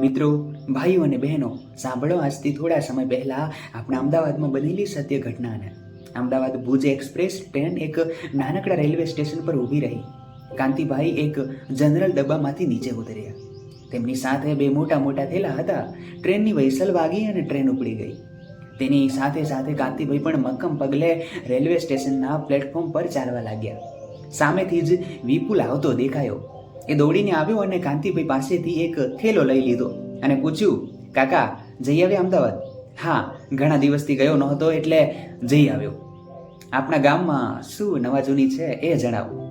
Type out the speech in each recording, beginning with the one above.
મિત્રો, ભાઈઓ અને બહેનો, સાંભળો આજથી થોડા સમય પહેલાં આપણા અમદાવાદમાં બનેલી સત્ય ઘટનાને. અમદાવાદ ભુજ એક્સપ્રેસ ટ્રેન એક નાનકડા રેલવે સ્ટેશન પર ઊભી રહી. કાંતિભાઈ એક જનરલ ડબ્બામાંથી નીચે ઉતર્યા. તેમની સાથે બે મોટા મોટા થેલા હતા. ટ્રેનની વૈસલ વાગી અને ટ્રેન ઉપડી ગઈ. તેની સાથે સાથે કાંતિભાઈ પણ મક્કમ પગલે રેલવે સ્ટેશનના પ્લેટફોર્મ પર ચાલવા લાગ્યા. સામેથી જ વિપુલ આવતો દેખાયો. એ દોડીને આવ્યો અને કાંતિભાઈ પાસેથી એક થેલો લઈ લીધો અને પૂછ્યું, કાકા, જઈ આવ્યા અમદાવાદ? હા, ઘણા દિવસથી ગયો નહોતો એટલે જઈ આવ્યો. આપણા ગામમાં શું નવા જૂની છે એ જણાવો.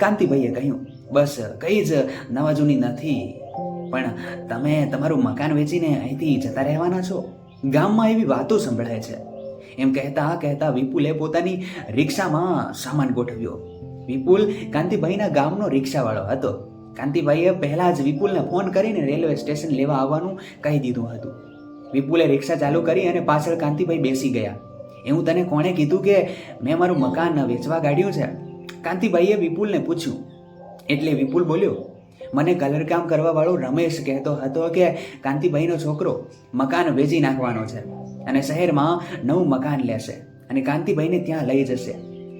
કાંતિભાઈએ કહ્યું, બસ, કંઈ જ નવા જૂની નથી, પણ તમે તમારું મકાન વેચીને અહીંથી જતા રહેવાના છો. ગામમાં એવી વાતો સંભળાય છે. એમ કહેતા કહેતા વિપુલે પોતાની રિક્ષામાં સામાન ગોઠવ્યો. વિપુલ કાંતિભાઈના ગામનો રિક્ષાવાળો હતો. કાંતિભાઈએ પહેલા જ વિપુલને ફોન કરીને રેલવે સ્ટેશન લેવા આવવાનું કહી દીધું હતું. વિપુલે રિક્ષા ચાલુ કરી અને પાછળ કાંતિભાઈ બેસી ગયા. એવું તને કોણે કીધું કે મેં મારું મકાન વેચવા કાઢ્યું છે? કાંતિભાઈએ વિપુલને પૂછ્યું. એટલે વિપુલ બોલ્યો, મને કલરકામ કરવાવાળો રમેશ કહેતો હતો કે કાંતિભાઈનો છોકરો મકાન વેચી નાખવાનો છે અને શહેરમાં નવું મકાન લેશે અને કાંતિભાઈને ત્યાં લઈ જશે.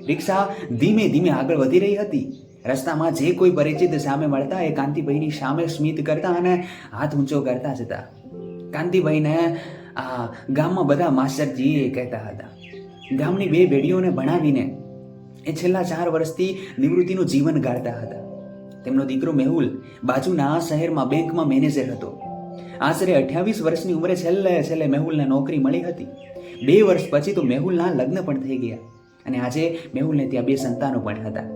રિક્ષા ધીમે ધીમે આગળ વધી રહી હતી. રસ્તામાં જે કોઈ પરિચિત સામે મળતા એ કાંતિભાઈની સામે સ્મિત કરતા અને હાથ ઊંચો કરતા જતા. કાંતિભાઈને, આ, ગામમાં બધા માસ્ટરજી એ કહેતા હતા. ગામની બે બેડીઓને ભણાવીને એ છેલ્લા ચાર વર્ષથી નિવૃત્તિનું જીવન ગાળતા હતા. તેમનો દીકરો મેહુલ બાજુના શહેરમાં બેંકમાં મેનેજર હતો. આશરે અઠ્યાવીસ વર્ષની ઉંમરે છેલ્લે છેલ્લે મેહુલને નોકરી મળી હતી. બે વર્ષ પછી તો મેહુલના લગ્ન પણ થઈ ગયા. અને આજે મેહુલને ત્યાં બે સંતાનો પણ હતા.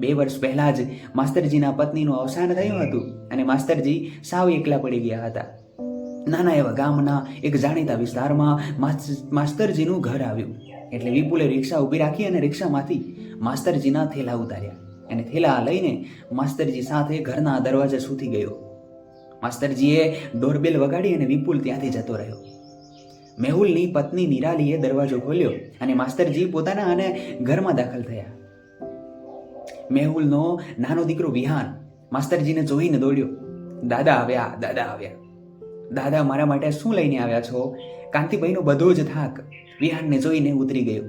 બે વર્ષ પહેલાં જ માસ્તરજીના પત્નીનું અવસાન થયું હતું અને માસ્તરજી સાવ એકલા પડી ગયા હતા. નાના એવા ગામના એક જાણીતા વિસ્તારમાં માસ્તરજીનું ઘર આવ્યું. એટલે વિપુલે રિક્ષા ઊભી રાખી અને રિક્ષામાંથી માસ્તરજીના થેલા ઉતાર્યા અને થેલા લઈને માસ્તરજી સાથે ઘરના દરવાજા સુધી ગયો. માસ્તરજીએ ડોરબેલ વગાડી અને વિપુલ ત્યાંથી જતો રહ્યો. મેહુલની પત્ની નિરાલીએ દરવાજો ખોલ્યો અને માસ્તરજી પોતાના અને ઘરમાં દાખલ થયા. મેહુલનો નાનો દીકરો વિહાન માસ્તરજીને જોઈને દોડ્યો. દાદા આવ્યા દાદા આવ્યા. દાદા મારા માટે શું લઈને આવ્યા છો? કાંતિભાઈનો બધો જ થાક. વિહાનને જોઈને ઉતરી ગયો.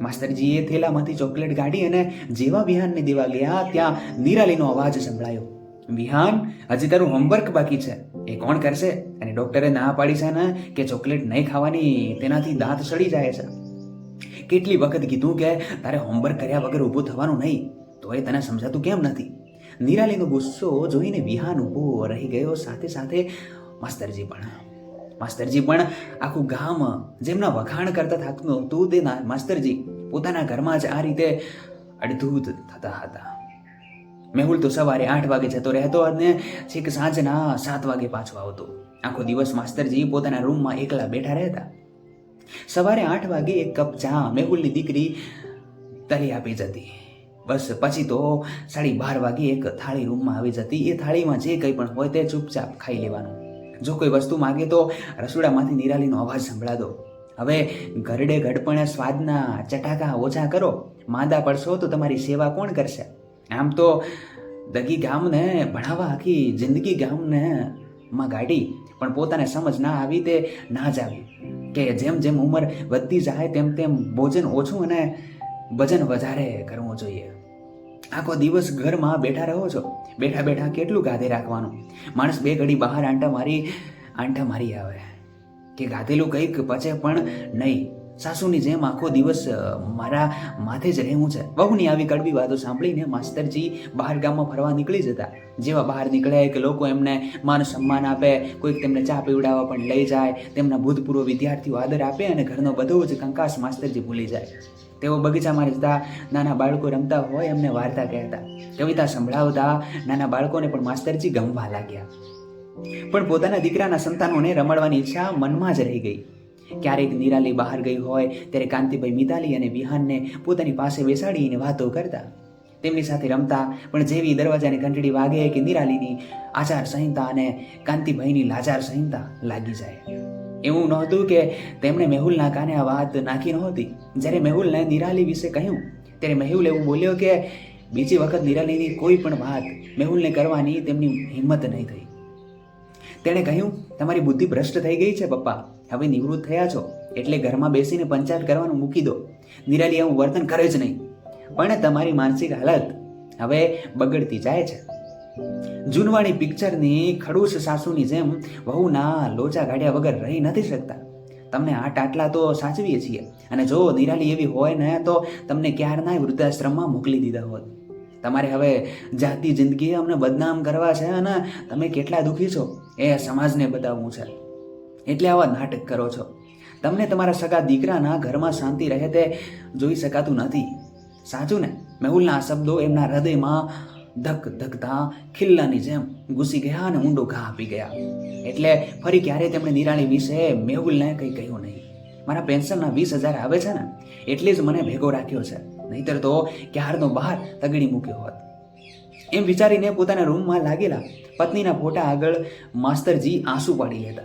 માસ્તરજીએ થેલામાંથી ચોકલેટ કાઢી અને જેવા વિહાનને દેવા ગયા, ત્યાં નિરાલીનો અવાજ સંભળાયો. વિહાન, હજી તારું હોમવર્ક બાકી છે. એ કોણ કરશે? અને ડોક્ટરે ના પાડી છે ને કે ચોકલેટ નહીં ખાવાની, તેનાથી દાંત સડી જાય છે. કેટલી વખત કીધું કે તારે હોમવર્ક કર્યા વગર ઊભું થવાનું નહીં તો એ તને સમજાતું કેમ નથી? નિરાલીનો ગુસ્સો જોઈને વિહાન ઊભો રહી ગયો, સાથે સાથે, માસ્તરજી પણ માસ્તરજી પણ, આખું ગામ જેમના વખાણ કરતા થાકતું હતું તે માસ્તરજી, પોતાના ઘરમાં જ આ રીતે અડધૂત થતા હતા. મેહુલ તો સવારે આઠ વાગે જતો રહેતો અને છેક સાંજના સાત વાગે પાછો આવતો. આખો દિવસ માસ્તરજી પોતાના રૂમમાં એકલા બેઠા રહેતા. સવારે આઠ વાગે એક કપ ચા મેહુલની દીકરી તરી આપી જતી. બસ પછી તો સાડી બાર વાગે એક થાળી રૂમમાં આવી જતી. એ થાળીમાં જે કંઈ પણ હોય તે ચૂપચાપ ખાઈ લેવાનું. જો કોઈ વસ્તુ માગે તો રસોડામાંથી નિરાલીનો અવાજ સંભળાતો. હવે ઘરડે ઘડપણે સ્વાદના ચટાકા ઓછા કરો. માંદા પડશો તો તમારી સેવા કોણ કરશે? આમ તો દગી ગામને ભણાવવા આખી જિંદગી ગામને માં ગાડી, પણ પોતાને સમજ ના આવી તે ના જ આવી. કે જેમ જેમ ઉંમર વધતી જાય તેમ તેમ ભોજન ઓછું અને વજન વધારે કરવું જોઈએ. આખો દિવસ ઘરમાં બેઠા રહો છો. બેઠા બેઠા કેટલું ગાધે રાખવાનું? માણસ બે ઘડી બહાર આંટા મારી આંટા મારી આવે. કે ગાધેલું કંઈક પચે પણ નહીં. સાસુની જેમ આખો દિવસ મારા માથે જ રહેવું છે. વહુની આવી કડવી વાતો સાંભળીને માસ્તરજી બહાર ગામમાં ફરવા નીકળી જતા. જેવા બહાર નીકળે કે લોકો એમને માન સન્માન આપે, કોઈક તેમને ચા પીવડાવવા પણ લઈ જાય, તેમના ભૂતપૂર્વ વિદ્યાર્થીઓ આદર આપે અને ઘરનો બધો જ કંકાસ માસ્તરજી ભૂલી જાય. તેઓ બગીચામાં જતા નાના બાળકો રમતા હોય એમને વાર્તા કહેતા. કવિતા સંભળાવતા નાના બાળકોને પણ માસ્તરજી ગમવા લાગ્યા. પણ પોતાના દીકરાના સંતાનોને રમાડવાની ઈચ્છા મનમાં જ રહી ગઈ. ક્યારેક નિરાલી બહાર ગઈ હોય, ત્યારે કાંતિભાઈ મિતાલી અને વિહાનને પોતાની પાસે બેસાડીને વાતો કરતા. તેમની સાથે રમતા, પણ જેવી દરવાજાની ઘંટડી વાગે કે નિરાલીની આચાર સંહિતા અને કાંતિભાઈની લાચાર સંહિતા લાગી જાય. એવું નહોતું કે તેમણે મેહુલના કાને આ વાત નાખી નહોતી. જ્યારે મેહુલને નિરાલી વિશે કહ્યું, ત્યારે મેહુલ એવું બોલ્યો કે, બીજી વખત નિરાલીની કોઈ પણ વાત મેહુલને કરવાની તેમની હિંમત નહીં થઈ. તેણે કહ્યું, તમારી બુદ્ધિ ભ્રષ્ટ થઈ ગઈ છે, પપ્પા. હવે નિવૃત્ત થયા છો એટલે ઘરમાં બેસીને પંચાયત કરવાનું મૂકી દો. નિરાલી એવું વર્તન કરે જ નહીં. પણ તમારી માનસિક હાલત હવે બગડતી જાય છે. જૂનવાણી પિક્ચરની ખડૂસ સાસુની જેમ વહુના લોચા ગાડ્યા વગર રહી નથી શકતા. તમને આ ટાટલા તો સાચવીએ છીએ અને જો નિરાલી એવી હોય ને તો તમને ક્યારના વૃદ્ધાશ્રમમાં મોકલી દીધા હોત. તમારે હવે જાતિ જિંદગી અમને બદનામ કરવા છે અને તમે કેટલા દુઃખી છો એ સમાજને બતાવવું છે. એટલે આવા નાટક કરો છો. તમને તમારા સગા દીકરાના ઘરમાં શાંતિ રહે તે જોઈ શકાતું નથી. સાચું ને? મેહુલના આ શબ્દો એમના હૃદયમાં ધક ધકતા ખિલ્લાની જેમ ઘૂસી ગયા અને ઊંડો ઘા આપી ગયા. એટલે ફરી ક્યારે તેમણે નિરાણી વિશે મેહુલને કંઈ કહ્યું નહીં. મારા પેન્શનના વીસ હજાર આવે છે ને, એટલે જ મને ભેગો રાખ્યો છે. નહીતર તો ક્યારનો બહાર તગડી મૂક્યો હોત. એમ વિચારીને પોતાના રૂમમાં લાગેલા પત્નીના ફોટા આગળ માસ્તરજી આંસુ પાડી લેતા.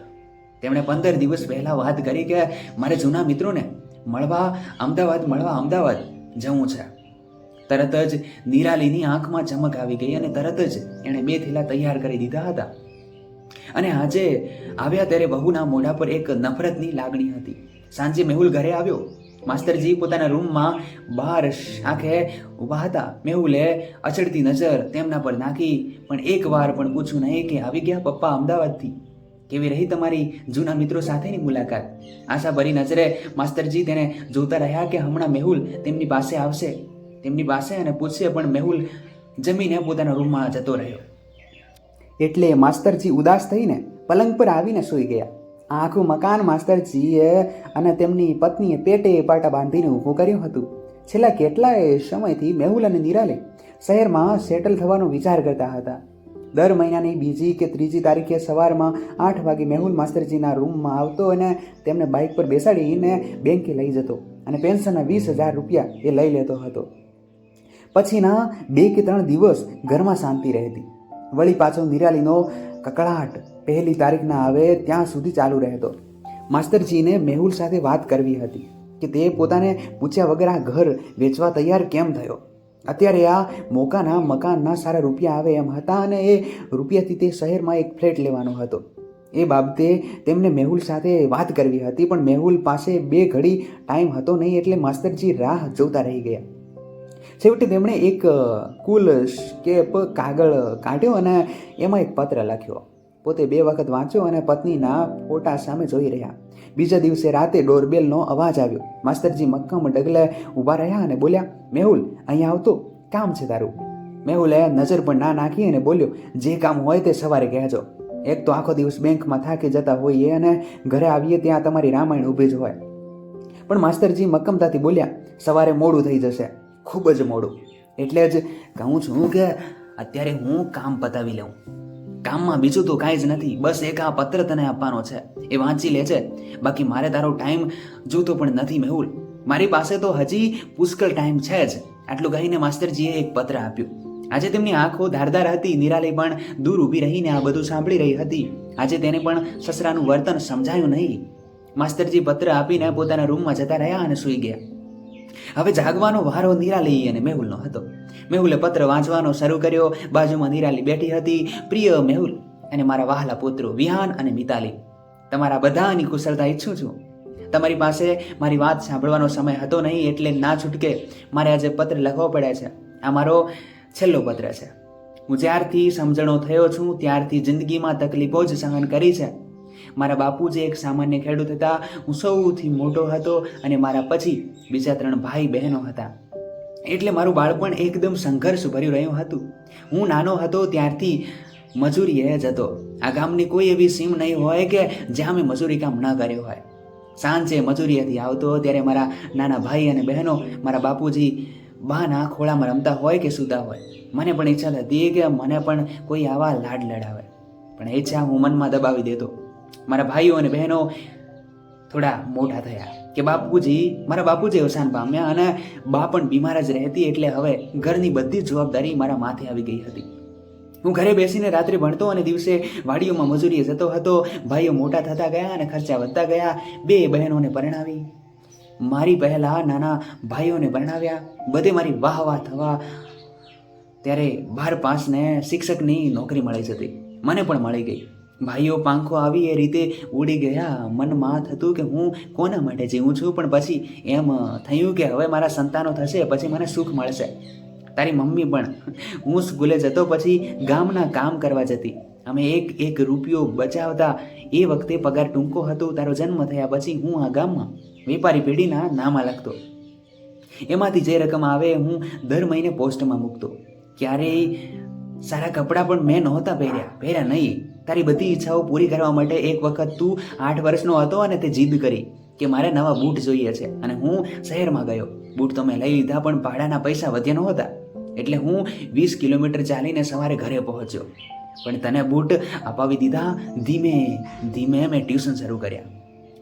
તેમણે પંદર દિવસ પહેલાં વાત કરી કે મારે જૂના મિત્રોને મળવા અમદાવાદ મળવા અમદાવાદ જવું છે. તરત જ નિરાલીની આંખમાં ચમક આવી ગઈ અને તરત જ એણે બે થેલા તૈયાર કરી દીધા હતા. અને આજે આવ્યા ત્યારે બહુના મોઢા પર એક નફરતની લાગણી હતી. સાંજે મેહુલ ઘરે આવ્યો. માસ્તરજી પોતાના રૂમમાં બહાર આંખે ઊભા હતા. મેહુલે અચડતી નજર તેમના પર નાખી, પણ એક વાર પણ પૂછ્યું નહીં કે આવી ગયા પપ્પા અમદાવાદથી? કેવી રહી તમારી જૂના મિત્રો સાથેની મુલાકાત? આશા ભરી નજરે માસ્તરજી તેને જોતા રહ્યા કે હમણાં મેહુલ તેમની પાસે આવશે. તેમની પાસે અને પૂછશે, પણ મેહુલ જમીને પોતાના રૂમમાં જતો રહ્યો. એટલે માસ્તરજી ઉદાસ થઈને પલંગ પર આવીને સૂઈ ગયા. આ આખું મકાન માસ્તરજીએ અને તેમની પત્નીએ પેટે પાટા બાંધીને ઊભું કર્યું હતું. છેલ્લા કેટલાય સમયથી મેહુલ અને નિરાલે શહેરમાં સેટલ થવાનો વિચાર કરતા હતા. દર મહિનાની બીજી કે ત્રીજી તારીખે સવારમાં આઠ વાગે મેહુલ માસ્તરજીના રૂમમાં આવતો અને તેમને બાઇક પર બેસાડીને બેંકે લઈ જતો અને પેન્શનના વીસ હજાર રૂપિયા એ લઈ લેતો હતો. પછીના બે કે ત્રણ દિવસ ઘરમાં શાંતિ રહેતી. વળી પાછો નિરાલીનો કકળાટ પહેલી તારીખના આવે ત્યાં સુધી ચાલુ રહેતો. માસ્તરજીને મેહુલ સાથે વાત કરવી હતી કે તે પોતાને પૂછ્યા વગર આ ઘર વેચવા તૈયાર કેમ થયો? અત્યારે આ મોકાના મકાનના સારા રૂપિયા આવે એમ હતા અને એ રૂપિયાથી તે શહેરમાં એક ફ્લેટ લેવાનો હતો. એ બાબતે તેમને મેહુલ સાથે વાત કરવી હતી, પણ મેહુલ પાસે બે ઘડી ટાઈમ હતો નહીં એટલે માસ્તરજી રાહ જોતા રહી ગયા. છેવટે તેમણે એક કુલ સ્કેપ કાગળ કાઢ્યો અને એમાં એક પત્ર લખ્યો. પોતે બે વખત વાંચ્યો અને પત્નીના ફોટા સામે જોઈ રહ્યા. બીજા દિવસે રાતે ડોરબેલનો અવાજ આવ્યો. માસ્તરજી મક્કમ ડગલે ઊભા રહ્યા અને બોલ્યા, મેહુલ, અહીંયા આવતો. કામ છે તારું. મેહુલે નજર પણ ના નાખી અને બોલ્યો, જે કામ હોય તે સવારે કહેજો. એક તો આખો દિવસ બેંકમાં થાકી જતા હોઈએ અને ઘરે આવીએ ત્યાં તમારી રામાયણ ઊભી જ હોય. પણ માસ્તરજી મક્કમતાથી બોલ્યા, સવારે મોડું થઈ જશે. ખૂબ જ મોડું. એટલે જ કહું છું કે અત્યારે હું કામ પતાવી લઉં. કામમાં બીજું તો કાંઈ જ નથી. બસ એક આ પત્ર તને આપવાનો છે. એ વાંચી લે છે બાકી મારે તારો ટાઈમ જોતો પણ નથી મેહુલ. મારી પાસે તો હજી પુષ્કળ ટાઈમ છે જ. આટલું કહીને માસ્તરજીએ એક પત્ર આપ્યું. આજે તેમની આંખો ધારદાર હતી, નિરાલી પણ દૂર ઊભી રહીને આ બધું સાંભળી રહી હતી. આજે તેને પણ સસરાનું વર્તન સમજાયું નહીં. માસ્તરજી પત્ર આપીને પોતાના રૂમમાં જતા રહ્યા અને સૂઈ ગયા. હવે જાગવાનો વારો નિરાલી અને મેહુલનો હતો. મેહુલે પત્ર વાંચવાનો શરૂ કર્યો, બાજુમાં નિરાલી બેઠી હતી, પ્રિય મેહુલ અને મારા વહાલા પુત્રો વિહાન અને મિતાલી, તમારા બધાની કુશળતા ઈચ્છું છું. તમારી પાસે મારી વાત સાંભળવાનો સમય હતો નહીં એટલે ના છૂટકે મારે આજે પત્ર લખવો પડે છે. આ મારો છેલ્લો પત્ર છે. હું જ્યારથી સમજણો થયો છું, ત્યારથી જિંદગીમાં તકલીફો જ સહન કરી છે. મારા બાપુ જે એક સામાન્ય ખેડૂત હતા. હું સૌથી મોટો હતો અને મારા પછી બીજા ત્રણ ભાઈ બહેનો હતા. એટલે મારું બાળપણ એકદમ સંઘર્ષ ભર્યું રહ્યું હતું. હું નાનો હતો ત્યારથી મજૂરીએ હતો. આ ગામની કોઈ એવી સીમ નહીં હોય કે જ્યાં મેં મજૂરી કામ ન કર્યું હોય. સાંજે મજૂરીએથી આવતો ત્યારે મારા નાના ભાઈ અને બહેનો મારા બાપુજી બાના ખોળામાં રમતા હોય કે સૂતા હોય. મને પણ ઈચ્છા થતી કે મને પણ કોઈ આવા લાડ લડાવે. પણ ઈચ્છા હું મનમાં દબાવી દેતો. મારા ભાઈઓ અને બહેનો થોડા મોટા થયા કે બાપુજી, મારા બાપુજી અવસાન પામ્યા અને બા પણ બીમાર જ રહેતી એટલે હવે ઘરની બધી જ જવાબદારી મારા માથે આવી ગઈ હતી. હું ઘરે બેસીને રાત્રે ભણતો અને દિવસે વાડીઓમાં મજૂરીએ જતો હતો, ભાઈઓ મોટા થતા ગયા અને ખર્ચા વધતા ગયા, બે બહેનોને પરણાવી. મારી પહેલાં નાના ભાઈઓને પરણાવ્યા, બધે મારી વાહ વાહ થવા ત્યારે બાર પાસને શિક્ષકની નોકરી મળી જતી. મને પણ મળી ગઈ. ભાઈઓ પાંખો આવી એ રીતે ઉડી ગયા. મનમાં થતું કે હું કોના માટે જીવું છું? પણ પછી એમ, થયું કે હવે મારા સંતાનો થશે, પછી મને સુખ મળશે. તારી મમ્મી પણ હું સ્કૂલે જતો, પછી ગામના કામ કરવા જતી. અમે એક એક રૂપિયો બચાવતા. એ વખતે પગાર ટૂંકો હતો, તારો જન્મ થયા પછી હું આ ગામમાં વેપારી પેઢીના નામાં લખતો. એમાંથી જે રકમ આવે હું દર મહિને પોસ્ટમાં મૂકતો. ક્યારેય સારા કપડાં પણ મેં નહોતા પહેર્યા. પહેર્યા નહીં. તારી બધી ઈચ્છાઓ પૂરી કરવા માટે એક વખત તું આઠ વર્ષનો હતો અને તે જીદ કરી કે મારે નવા બૂટ જોઈએ છે. અને હું શહેરમાં ગયો. બૂટ તો મેં લઈ લીધા, પણ ભાડાના પૈસા વધ્યા નહોતા. એટલે હું વીસ કિલોમીટર ચાલીને સવારે ઘરે પહોંચ્યો. પણ તને બૂટ અપાવી દીધા, ધીમે ધીમે મેં ટ્યુશન શરૂ કર્યા.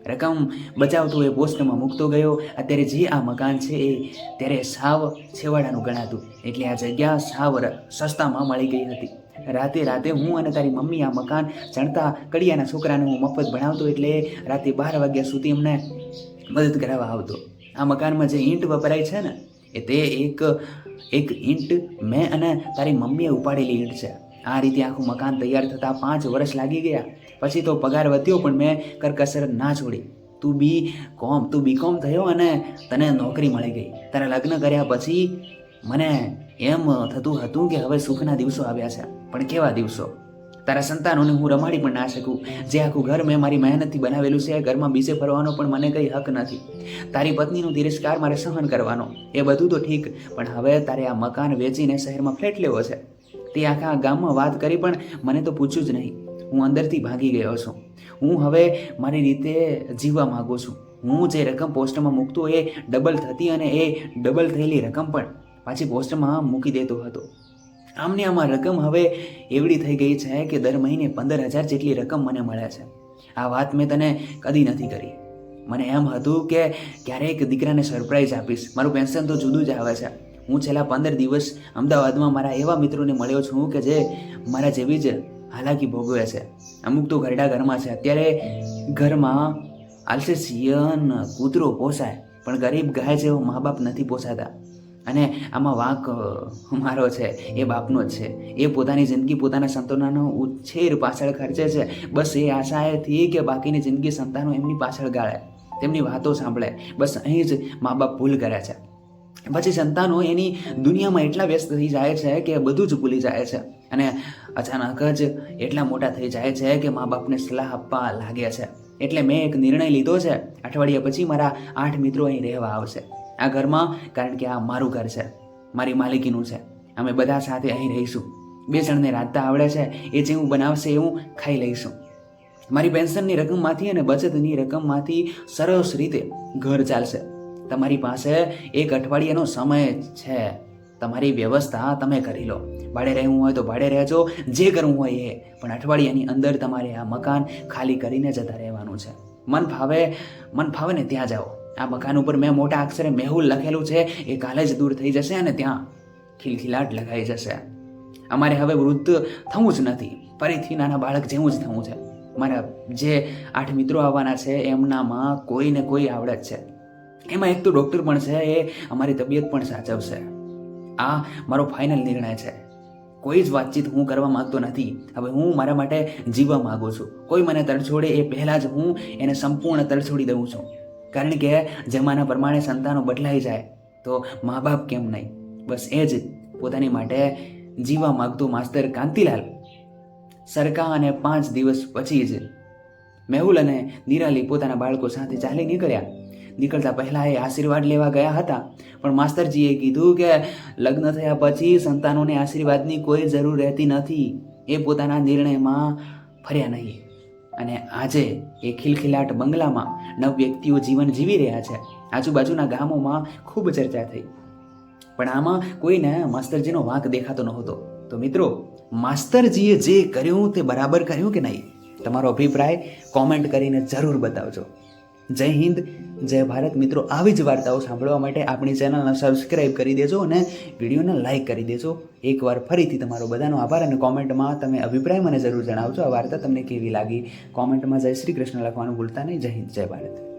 રકમ બચાવતો એ પોસ્ટમાં મૂકતો ગયો. અત્યારે જે આ મકાન છે એ ત્યારે સાવ છેવાડાનું ગણાતું. એટલે આ જગ્યા સાવ સસ્તામાં મળી ગઈ હતી. રાતે રાતે હું અને તારી મમ્મી આ મકાન ચણતા કડિયાના છોકરાને હું મફત ભણાવતો એટલે રાતે બાર વાગ્યા સુધી અમને મદદ કરાવવા આવતો. આ મકાનમાં જે ઈંટ વપરાય છે ને, એ તે એક એક ઈંટ મેં અને તારી મમ્મીએ ઉપાડેલી ઈંટ છે. આ રીતે આખું મકાન તૈયાર થતાં પાંચ વર્ષ લાગી ગયા. પછી તો પગાર વધ્યો પણ મેં કરકસર ના છોડી. તું બી કોમ, તું બીકોમ થયો અને તને નોકરી મળી ગઈ. તારા લગ્ન કર્યા પછી મને એમ થતું હતું કે હવે સુખના દિવસો આવ્યા છે. પણ કેવા દિવસો? તારા સંતાનોને હું રમાડી પણ ના શકું. જે આખું ઘર મેં મારી મહેનતથી બનાવેલું છે એ ઘરમાં બીજે ફરવાનો પણ મને કંઈ હક નથી. તારી પત્નીનો તિરસ્કાર મારે સહન કરવાનો. એ બધું તો ઠીક, પણ હવે તારે આ મકાન વેચીને શહેરમાં ફ્લેટ લેવો છે. તે આખા ગામમાં વાત કરી પણ મને તો પૂછ્યું જ નહીં. હું અંદરથી ભાગી ગયો છું. હું હવે મારી રીતે જીવવા માગું છું. હું જે રકમ પોસ્ટમાં મૂકતો એ ડબલ થતી અને એ ડબલ થયેલી રકમ પણ પાછી પોસ્ટમાં મૂકી દેતો હતો. આમને આમાં રકમ હવે એવડી થઈ ગઈ છે કે દર મહિને પંદર હજાર જેટલી રકમ મને મળે છે. આ વાત મેં તને કદી નથી કરી. મને એમ હતું કે ક્યારેક દીકરાને સરપ્રાઈઝ આપીશ. મારું પેન્શન તો જુદું જ આવે છે. હું છેલ્લા પંદર દિવસ અમદાવાદમાં મારા એવા મિત્રોને મળ્યો છું કે જે મારા જેવી જ હાલાકી ભોગવે છે. અમુક તો ઘરડા ઘરમાં છે. અત્યારે ઘરમાં આલ્સેસિયન કૂતરો પોસાય, પણ ગરીબ ગાય જેવો મા બાપ નથી પોસાતા. અને આમાં વાંક મારો છે, એ બાપનો જ છે. એ પોતાની જિંદગી પોતાના સંતાનોનો ઉછેર પાછળ ખર્ચે છે. બસ એ આશાએથી કે બાકીની જિંદગી સંતાનો એમની પાછળ ગાળે. તેમની વાતો સાંભળે. બસ અહીં જ મા બાપ ભૂલ કરે છે. પછી સંતાનો એની દુનિયામાં એટલા વ્યસ્ત થઈ જાય છે કે બધું જ ભૂલી જાય છે. અને અચાનક જ એટલા મોટા થઈ જાય છે કે મા બાપને સલાહ આપવા લાગે છે. એટલે મેં એક નિર્ણય લીધો છે. અઠવાડિયા પછી મારા આઠ મિત્રો અહીં રહેવા આવશે. આ ઘરમાં, કારણ કે આ મારું ઘર છે, મારી માલિકીનું છે. અમે બધા સાથે અહીં રહીશું. બે જણને રાંધતા આવડે છે, એ જેવું બનાવશે એવું ખાઈ લઈશું. મારી પેન્શનની રકમમાંથી અને બચતની રકમમાંથી સરસ રીતે ઘર ચાલશે. તમારી પાસે એક અઠવાડિયાનો સમય છે. તમારી વ્યવસ્થા તમે કરી લો. ભાડે રહેવું હોય તો ભાડે રહેજો, જે કરવું હોય એ. પણ અઠવાડિયાની અંદર તમારે આ મકાન ખાલી કરીને જતા રહેવાનું છે. મન ફાવે મન ફાવે ને ત્યાં જાઓ. આ મકાન ઉપર મેં મોટા અક્ષરે મેહુલ લખેલું છે. એ કાલે જ દૂર થઈ જશે અને ત્યાં ખિલખિલાટ લગાઈ જશે. અમારે હવે વૃદ્ધ થવું જ નથી. ફરીથી નાના બાળક જેવું જ થવું છે. મારા જે આઠ મિત્રો આવવાના છે, એમનામાં કોઈ ને કોઈ આવડત છે. એમાં એક તો ડૉક્ટર પણ છે, એ અમારી તબિયત પણ સાચવશે. આ મારો ફાઇનલ નિર્ણય છે. કોઈ જ વાતચીત હું કરવા માગતો નથી. હવે હું મારા માટે જીવવા માગું છું. કોઈ મને તરછોડે એ પહેલાં જ હું એને સંપૂર્ણ તરછોડી દઉં છું. કારણ કે જમાના પ્રમાણે સંતાનો બદલાઈ જાય તો મા બાપ કેમ નહીં? બસ એ જ પોતાની માટે જીવવા માગતો માસ્તર કાંતિલાલ. સરકા અને પાંચ દિવસ પછી જ મેહુલ અને નિરાલી પોતાના બાળકો સાથે ચાલી નીકળ્યા. નીકળતા પહેલાં એ આશીર્વાદ લેવા ગયા હતા, પણ માસ્તરજીએ કીધું કે લગ્ન થયા પછી સંતાનોને આશીર્વાદની કોઈ જરૂર રહેતી નથી. એ પોતાના નિર્ણયમાં ફર્યા નહીં. અને આજે એ ખિલખિલાટ બંગલામાં નવ વ્યક્તિઓ જીવન જીવી રહ્યા છે. આજુબાજુના ગામોમાં ખૂબ ચર્ચા થઈ. પણ આમાં કોઈને માસ્તરજીનો વાંક દેખાતો નહોતો. તો મિત્રો, માસ્તરજીએ જે કર્યું તે બરાબર કર્યું કે નહીં? તમારો અભિપ્રાય કોમેન્ટ કરીને જરૂર બતાવજો. જય હિન્દ, જય ભારત. મિત્રો, આવી જ વાર્તાઓ સાંભળવા માટે આપણી ચેનલને સબસ્ક્રાઇબ કરી દેજો અને વિડીયોને લાઇક કરી દેજો. એકવાર ફરીથી તમારો બધાનો આભાર અને કોમેન્ટમાં તમે અભિપ્રાય મને જરૂર જણાવજો. આ વાર્તા તમને કેવી લાગી? કોમેન્ટમાં જય શ્રી કૃષ્ણ લખવાનું ભૂલતા નહીં. જય હિન્દ, જય ભારત.